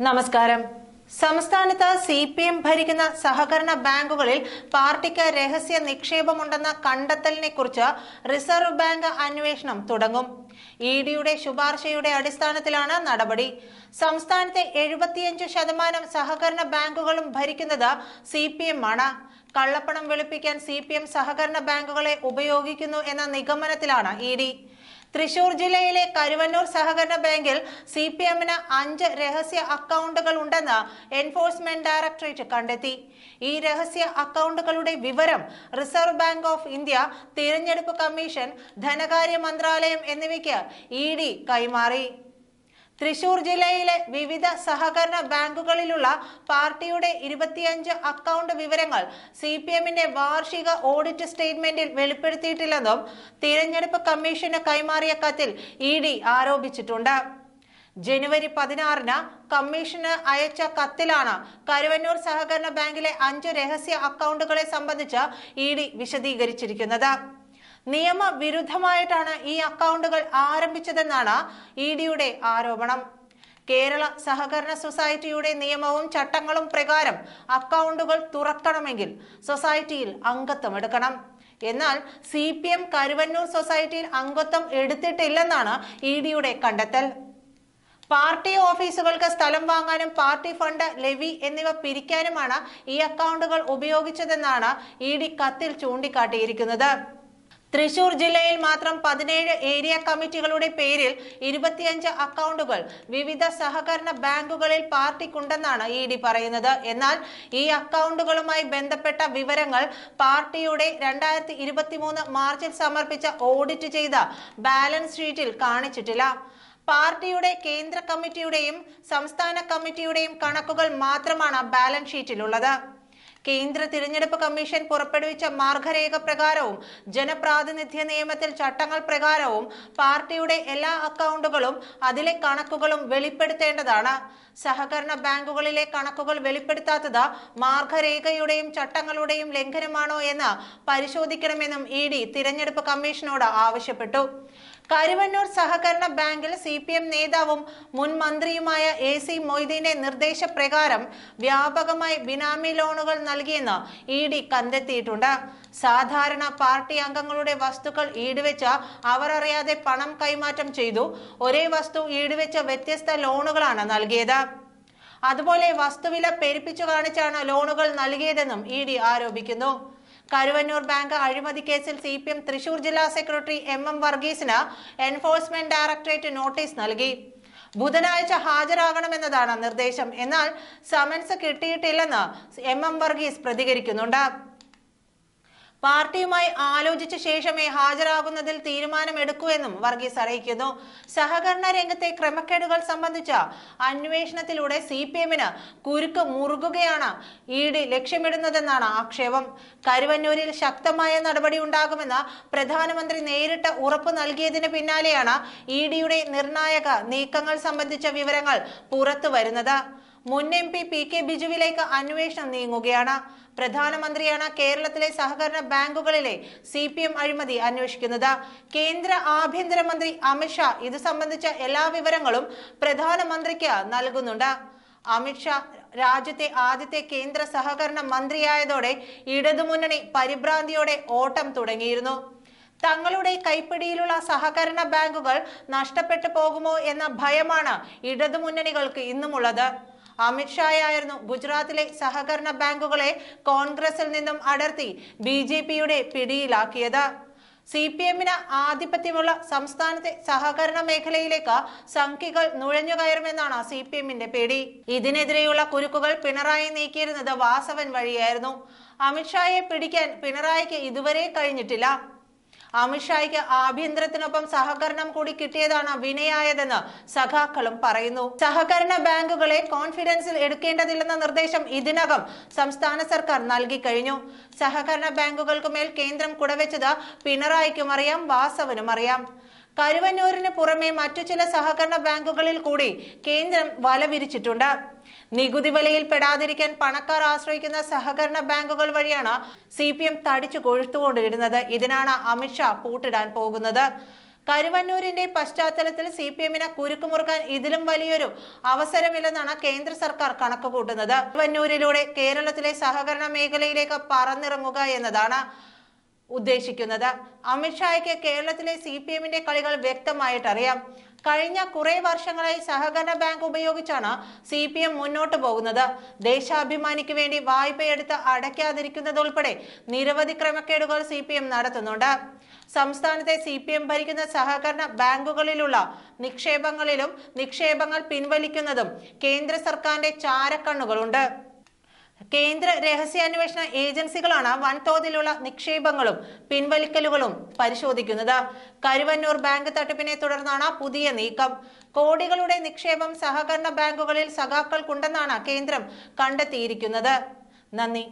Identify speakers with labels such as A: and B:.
A: നമസ്കാരം. സംസ്ഥാനത്ത് C P M ഭരിക്കുന്ന സഹകരണ ബാങ്കുകളിൽ പാർട്ടിക്ക് രഹസ്യ നിക്ഷേപമുണ്ടെന്ന കണ്ടെത്തലിനെ കുറിച്ച് റിസർവ് ബാങ്ക് അന്വേഷണം തുടങ്ങും. ഇ ഡിയുടെ ശുപാർശയുടെ അടിസ്ഥാനത്തിലാണ് നടപടി. സംസ്ഥാനത്തെ എഴുപത്തിയഞ്ച് ശതമാനം സഹകരണ ബാങ്കുകളും ഭരിക്കുന്നത് സി പി എം ആണ്. കള്ളപ്പണം വെളുപ്പിക്കാൻ സി പി എം സഹകരണ ബാങ്കുകളെ ഉപയോഗിക്കുന്നു എന്ന നിഗമനത്തിലാണ് ഇ ഡി. തൃശൂർ ജില്ലയിലെ കരുവന്നൂർ സഹകരണ ബാങ്കിൽ സി പി എമ്മിന് അഞ്ച് രഹസ്യ അക്കൗണ്ടുകൾ ഉണ്ടെന്ന് എൻഫോഴ്സ്മെന്റ് ഡയറക്ടറേറ്റ് കണ്ടെത്തി. ഈ രഹസ്യ അക്കൗണ്ടുകളുടെ വിവരം റിസർവ് ബാങ്ക് ഓഫ് ഇന്ത്യ തിരഞ്ഞെടുപ്പ് കമ്മീഷൻ ധനകാര്യ മന്ത്രാലയം എന്നിവയ്ക്ക് ഇ ഡി കൈമാറി. തൃശൂർ ജില്ലയിലെ വിവിധ സഹകരണ ബാങ്കുകളിലുള്ള പാർട്ടിയുടെ ഇരുപത്തിയഞ്ച് അക്കൗണ്ട് വിവരങ്ങൾ സി പി എമ്മിന്റെ വാർഷിക ഓഡിറ്റ് സ്റ്റേറ്റ്മെന്റിൽ വെളിപ്പെടുത്തിയിട്ടില്ലെന്നും തിരഞ്ഞെടുപ്പ് കമ്മീഷന് കൈമാറിയ കത്തിൽ ഇ ഡി ആരോപിച്ചിട്ടുണ്ട്. ജനുവരി പതിനാറിന് കമ്മീഷന് അയച്ച കത്തിലാണ് കരുവന്നൂർ സഹകരണ ബാങ്കിലെ അഞ്ച് രഹസ്യ അക്കൗണ്ടുകളെ സംബന്ധിച്ച് ഇ ഡി വിശദീകരിച്ചിരിക്കുന്നത്. നിയമവിരുദ്ധമായിട്ടാണ് ഈ അക്കൗണ്ടുകൾ ആരംഭിച്ചതെന്നാണ് ഇ ഡിയുടെ ആരോപണം. കേരള സഹകരണ സൊസൈറ്റിയുടെ നിയമവും ചട്ടങ്ങളും പ്രകാരം അക്കൗണ്ടുകൾ തുറക്കണമെങ്കിൽ സൊസൈറ്റിയിൽ അംഗത്വം എടുക്കണം. എന്നാൽ സി പി എം കരുവന്നൂർ സൊസൈറ്റിയിൽ അംഗത്വം എടുത്തിട്ടില്ലെന്നാണ് ഇ ഡിയുടെ കണ്ടെത്തൽ. പാർട്ടി ഓഫീസുകൾക്ക് സ്ഥലം വാങ്ങാനും പാർട്ടി ഫണ്ട് ലെവി എന്നിവ പിരിക്കാനുമാണ് ഈ അക്കൗണ്ടുകൾ ഉപയോഗിച്ചതെന്നാണ് ഇ ഡി കത്തിൽ ചൂണ്ടിക്കാട്ടിയിരിക്കുന്നത്. തൃശൂർ ജില്ലയിൽ മാത്രം പതിനേഴ് ഏരിയ കമ്മിറ്റികളുടെ പേരിൽ ഇരുപത്തിയഞ്ച് അക്കൗണ്ടുകൾ വിവിധ സഹകരണ ബാങ്കുകളിൽ പാർട്ടിക്കുണ്ടെന്നാണ് ഇ ഡി പറയുന്നത്. എന്നാൽ ഈ അക്കൗണ്ടുകളുമായി ബന്ധപ്പെട്ട വിവരങ്ങൾ പാർട്ടിയുടെ രണ്ടായിരത്തി ഇരുപത്തിമൂന്ന് മാർച്ചിൽ സമർപ്പിച്ച ഓഡിറ്റ് ചെയ്ത ബാലൻസ് ഷീറ്റിൽ കാണിച്ചിട്ടില്ല. പാർട്ടിയുടെ കേന്ദ്ര കമ്മിറ്റിയുടെയും സംസ്ഥാന കമ്മിറ്റിയുടെയും കണക്കുകൾ മാത്രമാണ് ബാലൻസ് ഷീറ്റിലുള്ളത്. കേന്ദ്ര തിരഞ്ഞെടുപ്പ് കമ്മീഷൻ പുറപ്പെടുവിച്ച മാർഗരേഖ പ്രകാരവും ജനപ്രാതിനിധ്യ നിയമത്തിൽ ചട്ടങ്ങൾ പ്രകാരവും പാർട്ടിയുടെ എല്ലാ അക്കൗണ്ടുകളും അതിലെ കണക്കുകളും വെളിപ്പെടുത്തേണ്ടതാണ്. സഹകരണ ബാങ്കുകളിലെ കണക്കുകൾ വെളിപ്പെടുത്താത്തത് മാർഗരേഖയുടെയും ചട്ടങ്ങളുടെയും ലംഘനമാണോ എന്ന് പരിശോധിക്കണമെന്നും ഇ ഡി തിരഞ്ഞെടുപ്പ് കമ്മീഷനോട് ആവശ്യപ്പെട്ടു. കരുവന്നൂർ സഹകരണ ബാങ്കിൽ സി പി എം നേതാവും മുൻ മന്ത്രിയുമായ എ സി മൊയ്തീന്റെ നിർദ്ദേശപ്രകാരം വ്യാപകമായി ബിനാമി ലോണുകൾ നൽകിയെന്ന് ഇ ഡി കണ്ടെത്തിയിട്ടുണ്ട്. സാധാരണ പാർട്ടി അംഗങ്ങളുടെ വസ്തുക്കൾ ഈടുവെച്ച അവർ അറിയാതെ പണം കൈമാറ്റം ചെയ്തു. ഒരേ വസ്തു ഈടുവെച്ച വ്യത്യസ്ത ലോണുകളാണ് നൽകിയത്. അതുപോലെ വസ്തുവില പെരുപ്പിച്ചു കാണിച്ചാണ് ലോണുകൾ നൽകിയതെന്നും ഇ ഡി ആരോപിക്കുന്നു. കരുവന്നൂർ ബാങ്ക് അഴിമതി കേസിൽ സി പി എം തൃശൂർ ജില്ലാ സെക്രട്ടറി എം എം വർഗീസിന് എൻഫോഴ്സ്മെന്റ് ഡയറക്ടറേറ്റ് നോട്ടീസ് നൽകി. ബുധനാഴ്ച ഹാജരാകണമെന്നതാണ് നിർദ്ദേശം. എന്നാൽ സമൻസ് കിട്ടിയിട്ടില്ലെന്ന് എം എം വർഗീസ് പ്രതികരിക്കുന്നുണ്ട്. പാർട്ടിയുമായി ആലോചിച്ച ശേഷമേ ഹാജരാകുന്നതിൽ തീരുമാനമെടുക്കൂ എന്നും വർഗീസ് അറിയിക്കുന്നു. സഹകരണ രംഗത്തെ ക്രമക്കേടുകൾ സംബന്ധിച്ച അന്വേഷണത്തിലൂടെ സി പി എമ്മിന് കുരുക്ക് മുറുകുകയാണ് ഇ ഡി ലക്ഷ്യമിടുന്നതെന്നാണ് ആക്ഷേപം. കരുവന്നൂരിൽ ശക്തമായ നടപടി ഉണ്ടാകുമെന്ന് പ്രധാനമന്ത്രി നേരിട്ട് ഉറപ്പ് നൽകിയതിന് പിന്നാലെയാണ് ഇ ഡിയുടെ നിർണായക നീക്കങ്ങൾ സംബന്ധിച്ച വിവരങ്ങൾ പുറത്തു വരുന്നത് മുൻ എം പി പി കെ ബിജുവിലേക്ക് അന്വേഷണം നീങ്ങുകയാണ്. പ്രധാനമന്ത്രിയാണ് കേരളത്തിലെ സഹകരണ ബാങ്കുകളിലെ സി പി എം അഴിമതി അന്വേഷിക്കുന്നത്. കേന്ദ്ര ആഭ്യന്തരമന്ത്രി അമിത്ഷാ ഇത് സംബന്ധിച്ച എല്ലാ വിവരങ്ങളും പ്രധാനമന്ത്രിക്ക് നൽകുന്നുണ്ട്. അമിത്ഷാ രാജ്യത്തെ ആദ്യത്തെ കേന്ദ്ര സഹകരണ മന്ത്രിയായതോടെ ഇടതുമുന്നണി പരിഭ്രാന്തിയോടെ ഓട്ടം തുടങ്ങിയിരുന്നു. തങ്ങളുടെ കൈപ്പിടിയിലുള്ള സഹകരണ ബാങ്കുകൾ നഷ്ടപ്പെട്ടു പോകുമോ എന്ന ഭയമാണ് ഇടതുമുന്നണികൾക്ക് ഇന്നുമുള്ളത്. അമിത്ഷായായിരുന്നു ഗുജറാത്തിലെ സഹകരണ ബാങ്കുകളെ കോൺഗ്രസിൽ നിന്നും അടർത്തി ബി ജെ പിയുടെ പിടിയിലാക്കിയത്. സി പി എമ്മിന് ആധിപത്യമുള്ള സംസ്ഥാനത്തെ സഹകരണ മേഖലയിലേക്ക് സംഖ്യകൾ നുഴഞ്ഞുകയറുമെന്നാണ് സി പി എമ്മിന്റെ പേടി. ഇതിനെതിരെയുള്ള കുരുക്കുകൾ പിണറായി നീക്കിയിരുന്നത് വാസവൻ വഴിയായിരുന്നു. അമിത്ഷായെ പിടിക്കാൻ പിണറായിക്ക് ഇതുവരെ കഴിഞ്ഞിട്ടില്ല. അമിത്ഷായ്ക്ക് ആഭ്യന്തരത്തിനൊപ്പം സഹകരണം കൂടി കിട്ടിയതാണ് വിനയായതെന്ന് സഖാക്കളും പറയുന്നു. സഹകരണ ബാങ്കുകളെ കോൺഫിഡൻസിൽ എടുക്കേണ്ടതില്ലെന്ന നിർദ്ദേശം ഇതിനകം സംസ്ഥാന സർക്കാർ നൽകി കഴിഞ്ഞു. സഹകരണ ബാങ്കുകൾക്ക് മേൽ കേന്ദ്രം കുടവെച്ചത് പിണറായിക്കും അറിയാം വാസവനും അറിയാം. കരുവന്നൂരിന് പുറമെ മറ്റു ചില സഹകരണ ബാങ്കുകളിൽ കൂടി കേന്ദ്രം വല വിരിച്ചിട്ടുണ്ട്. നികുതി വലയിൽ പെടാതിരിക്കാൻ പണക്കാർ ആശ്രയിക്കുന്ന സഹകരണ ബാങ്കുകൾ വഴിയാണ് സി പി എം തടിച്ചു കൊഴുത്തുകൊണ്ടിരുന്നത്. ഇതിനാണ് അമിത്ഷാ പൂട്ടിടാൻ പോകുന്നത്. കരുവന്നൂരിന്റെ പശ്ചാത്തലത്തിൽ സി പി എമ്മിന് കുരുക്കുമുറുക്കാൻ ഇതിലും വലിയൊരു അവസരമില്ലെന്നാണ് കേന്ദ്ര സർക്കാർ കണക്കുകൂട്ടുന്നത്. കരുവന്നൂരിലൂടെ കേരളത്തിലെ സഹകരണ മേഖലയിലേക്ക് പറന്നിറങ്ങുക എന്നതാണ് ഉദ്ദേശിക്കുന്നത്. അമിത്ഷായ്ക്ക് കേരളത്തിലെ സി പി എമ്മിന്റെ കളികൾ വ്യക്തമായിട്ടറിയാം. കഴിഞ്ഞ കുറെ വർഷങ്ങളായി സഹകരണ ബാങ്ക് ഉപയോഗിച്ചാണ് സി പി എം മുന്നോട്ട് പോകുന്നത്. ദേശാഭിമാനിക്ക് വേണ്ടി വായ്പയെടുത്ത് അടയ്ക്കാതിരിക്കുന്നതുൾപ്പെടെ നിരവധി ക്രമക്കേടുകൾ സി പി എം നടത്തുന്നുണ്ട്. സംസ്ഥാനത്തെ സി പി എം ഭരിക്കുന്ന സഹകരണ ബാങ്കുകളിലുള്ള നിക്ഷേപങ്ങളിലും നിക്ഷേപങ്ങൾ പിൻവലിക്കുന്നതും കേന്ദ്ര സർക്കാരിന്റെ ചാരക്കണ്ണുകളുണ്ട്. കേന്ദ്ര രഹസ്യാന്വേഷണ ഏജൻസികളാണ് വൻതോതിലുള്ള നിക്ഷേപങ്ങളും പിൻവലിക്കലുകളും പരിശോധിക്കുന്നത്. കരുവന്നൂർ ബാങ്ക് തട്ടിപ്പിനെ തുടർന്നാണ് പുതിയ നീക്കം. കോടികളുടെ നിക്ഷേപം സഹകരണ ബാങ്കുകളിൽ സഖാക്കൾക്കുണ്ടെന്നാണ് കേന്ദ്രം കണ്ടെത്തിയിരിക്കുന്നത്. നന്ദി.